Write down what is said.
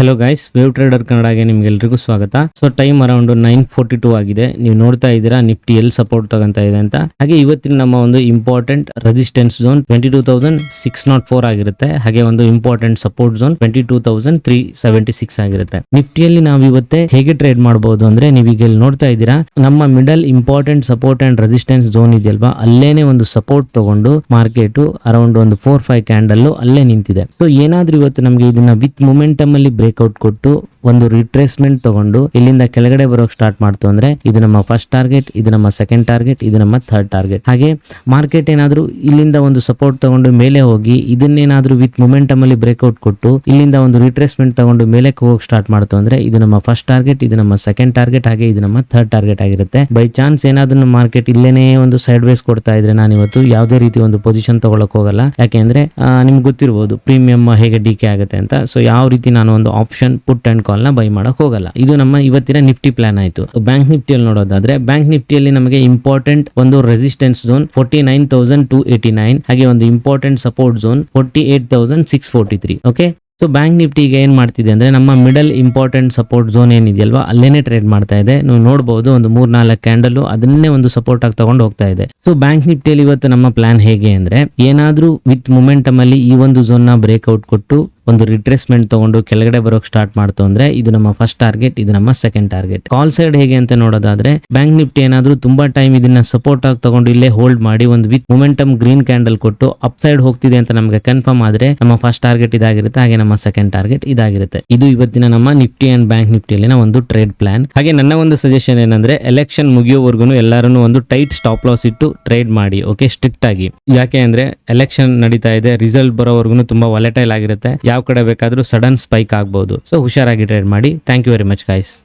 Hello guys Wave Trader ಕನ್ನಡಗೆ ನಿಮ್ಗೆಲ್ರಿಗೂ ಸ್ವಾಗತ. So time around nine forty two ಆಗಿದೆ. ನೀವು ನೋಡ್ತಾ ಇದ್ದೀರಾ ನಿಫ್ಟಿ ಎಲ್ ಸಪೋರ್ಟ್ ತಗೊಂತ ಇದೆ ಅಂತ. ಹಾಗೆ ಇವತ್ತಿನ ನಮ್ಮ ಒಂದು important resistance zone twenty two thousand six not four ಆಗಿರುತ್ತೆ. ಹಾಗೆ ಒಂದು important support zone twenty two thousand three seventy six ಆಗಿರುತ್ತೆ. ನಿಫ್ಟಿಯಲ್ಲಿ ನಾವು ಇವತ್ತೇ ಹೇಗೆ ಟ್ರೇಡ್ ಮಾಡಬಹುದು ಅಂದ್ರೆ ನೀವೀಗ ಇಲ್ಲಿ ನೋಡ್ತಾ ಇದ್ದೀರಾ, ನಮ್ಮ middle important support and resistance zone ಇದೆಯಲ್ವಾ? ಅಲ್ಲೇನೆ ಒಂದು ಸಪೋರ್ಟ್ ತಗೊಂಡು ಮಾರ್ಕೆಟ್ ಅರೌಂಡ್ ಒಂದು ಫೋರ್ ಫೈವ್ ಕ್ಯಾಂಡಲ್ ಅಲ್ಲೇ ನಿಂತಿದೆ. ಸೊ ಏನಾದ್ರೂ ಇವತ್ತು ನಮಗೆ ಇದನ್ನ ವಿತ್ ಮೊಮೆಂಟಮ್ ಅಲ್ಲಿ ಬ್ರೇಕ್ಔಟ್ ಕೊಟ್ಟು ಒಂದು ರಿಟ್ರೇಸ್ಮೆಂಟ್ ತಗೊಂಡು ಇಲ್ಲಿಂದ ಕೆಳಗಡೆ ಬರೋಕ್ ಸ್ಟಾರ್ಟ್ ಮಾಡ್ತು ಅಂದ್ರೆ ಇದು ನಮ್ಮ ಫಸ್ಟ್ ಟಾರ್ಗೆಟ್ ಇದು ನಮ್ಮ ಸೆಕೆಂಡ್ ಟಾರ್ಗೆಟ್ ಇದು ನಮ್ಮ ಥರ್ಡ್ ಟಾರ್ಗೆಟ್ ಹಾಗೆ ಮಾರ್ಕೆಟ್ ಏನಾದ್ರೂ ಇಲ್ಲಿಂದ ಒಂದು ಸಪೋರ್ಟ್ ತಗೊಂಡು ಮೇಲೆ ಹೋಗಿ ಇದನ್ನೇನಾದ್ರೂ ವಿತ್ ಮೊಮೆಂಟಮ್ ಅಲ್ಲಿ ಬ್ರೇಕ್ಔಟ್ ಕೊಟ್ಟು ಇಲ್ಲಿಂದ ಒಂದು ರಿಟ್ರೇಸ್ಮೆಂಟ್ ತಗೊಂಡು ಮೇಲೆ ಹೋಗಕ್ ಸ್ಟಾರ್ಟ್ ಮಾಡ್ತು ಅಂದ್ರೆ ಇದು ನಮ್ಮ ಫಸ್ಟ್ ಟಾರ್ಗೆಟ್ ಇದು ನಮ್ಮ ಸೆಕೆಂಡ್ ಟಾರ್ಗೆಟ್ ಹಾಗೆ ಇದು ನಮ್ಮ ಥರ್ಡ್ ಟಾರ್ಗೆಟ್ ಆಗಿರುತ್ತೆ. ಬೈ ಚಾನ್ಸ್ ಏನಾದ್ರೂ ಮಾರ್ಕೆಟ್ ಇಲ್ಲೇನೇ ಒಂದು ಸೈಡ್ ವೇಸ್ ಕೊಡ್ತಾ ಇದ್ರೆ ನಾನು ಇವತ್ತು ಯಾವುದೇ ರೀತಿ ಒಂದು ಪೊಸಿಷನ್ ತಗೊಳಕ್ ಹೋಗಲ್ಲ. ಯಾಕೆಂದ್ರೆ ನಿಮ್ಗೆ ಗೊತ್ತಿರಬಹುದು ಪ್ರೀಮಿಯಂ ಹೇಗೆ ಡಿಕೆ ಆಗುತ್ತೆ ಅಂತ. ಸೊ ಯಾವ ರೀತಿ ನಾನು ಒಂದು ಆಪ್ಷನ್ ಪುಟ್ ಅಂಡ್ ಕಾಲ್ ನ ಬೈ ಮಾಡೋಕೆ ಹೋಗಲ್ಲ. ಇದು ನಮ್ಮ ಇವತ್ತಿನ ನಿಫ್ಟಿ ಪ್ಲಾನ್ ಆಯ್ತು. ಬ್ಯಾಂಕ್ ನಿಫ್ಟಿಯಲ್ಲಿ ನೋಡೋದಾದ್ರೆ ಬ್ಯಾಂಕ್ ನಿಫ್ಟಿಯಲ್ಲಿ ನಮಗೆ ಇಂಪಾರ್ಟೆಂಟ್ ಒಂದು resistance zone forty nine thousand two eighty nine ಹಾಗೆ ಒಂದು important support zone forty eight thousand six forty three okay so bank ನಿಫ್ಟಿಗೆ ಏನ್ ಮಾಡ್ತಿದೆ ಅಂದ್ರೆ, ನಮ್ಮ ಮಿಡಲ್ ಇಂಪಾರ್ಟೆಂಟ್ ಸಪೋರ್ಟ್ ಝೋನ್ ಏನಿದೆಯಲ್ವಾ, ಅಲ್ಲೇನೆ ಟ್ರೇಡ್ ಮಾಡ್ತಾ ಇದೆ. ನೀವು ನೋಡಬಹುದು ಒಂದು ಮೂರ್ ನಾಲ್ಕು ಕ್ಯಾಂಡಲ್ ಅದನ್ನೇ ಒಂದು ಸಪೋರ್ಟ್ ಆಗಿ ತಗೊಂಡು ಹೋಗ್ತಾ ಇದೆ. ಸೊ ಬ್ಯಾಂಕ್ ನಿಫ್ಟಿಯಲ್ಲಿ ಇವತ್ತು ನಮ್ಮ ಪ್ಲಾನ್ ಹೇಗೆ ಅಂದ್ರೆ, ಏನಾದರೂ ವಿತ್ ಮೊಮೆಂಟಮ್ ಅಲ್ಲಿ ಈ ಒಂದು ಝೋನ್ನ ಬ್ರೇಕ್ಔಟ್ ಕೊಟ್ಟು ಒಂದು ರಿಟ್ರೇಸ್ಮೆಂಟ್ ತಗೊಂಡು ಕೆಳಗಡೆ ಬರೋಕ್ ಸ್ಟಾರ್ಟ್ ಮಾಡ್ತು ಅಂದ್ರೆ ಇದು ನಮ್ಮ ಫಸ್ಟ್ ಟಾರ್ಗೆಟ್ ಇದು ನಮ್ಮ ಸೆಕೆಂಡ್ ಟಾರ್ಗೆಟ್ ಕಾಲ್ ಸೈಡ್ ಹೇಗೆ ಅಂತ ನೋಡೋದಾದ್ರೆ ಬ್ಯಾಂಕ್ ನಿಫ್ಟಿ ಏನಾದ್ರೂ ತುಂಬಾ ಟೈಮ್ ಇದನ್ನ ಸಪೋರ್ಟ್ ಆಗಿ ತಗೊಂಡು ಇಲ್ಲೇ ಹೋಲ್ಡ್ ಮಾಡಿ ಒಂದು ವಿತ್ ಮೊಮೆಂಟಮ್ ಗ್ರೀನ್ ಕ್ಯಾಂಡಲ್ ಕೊಟ್ಟು ಅಪ್ ಸೈಡ್ ಹೋಗ್ತಿದೆ ಅಂತ ನಮಗೆ ಕನ್ಫರ್ಮ್ ಆದ್ರೆ ನಮ್ಮ ಫಸ್ಟ್ ಟಾರ್ಗೆಟ್ ಇದಾಗಿರುತ್ತೆ, ಹಾಗೆ ನಮ್ಮ ಸೆಕೆಂಡ್ ಟಾರ್ಗೆಟ್ ಇದಾಗಿರುತ್ತೆ. ಇದು ಇವತ್ತಿನ ನಮ್ಮ ನಿಫ್ಟಿ ಅಂಡ್ ಬ್ಯಾಂಕ್ ನಿಫ್ಟಿಯಲ್ಲಿನ ಒಂದು ಟ್ರೇಡ್ ಪ್ಲಾನ್ ಹಾಗೆ ನನ್ನ ಒಂದು ಸಜೆಷನ್ ಏನಂದ್ರೆ ಎಲೆಕ್ಷನ್ ಮುಗಿಯೋವರೆಗೂ ಎಲ್ಲರೂ ಒಂದು ಟೈಟ್ ಸ್ಟಾಪ್ ಲಾಸ್ ಇಟ್ಟು ಟ್ರೇಡ್ ಮಾಡಿ ಓಕೆ ಸ್ಟ್ರಿಕ್ಟ್ ಆಗಿ. ಯಾಕೆ ಅಂದ್ರೆ ಎಲೆಕ್ಷನ್ ನಡೀತಾ ಇದೆ ರಿಸಲ್ಟ್ ಬರೋವರೆಗೂ ತುಂಬಾ ವಾಲೆಟೈಲ್ ಆಗಿರುತ್ತೆ. ಯಾವ ಕಡೆ ಬೇಕಾದರೂ ಸಡನ್ ಸ್ಪೈಕ್ ಆಗ್ಬೋದು. ಸೊ ಹುಷಾರಾಗಿ ಟ್ರೇಡ್ ಮಾಡಿ. Thank you very much guys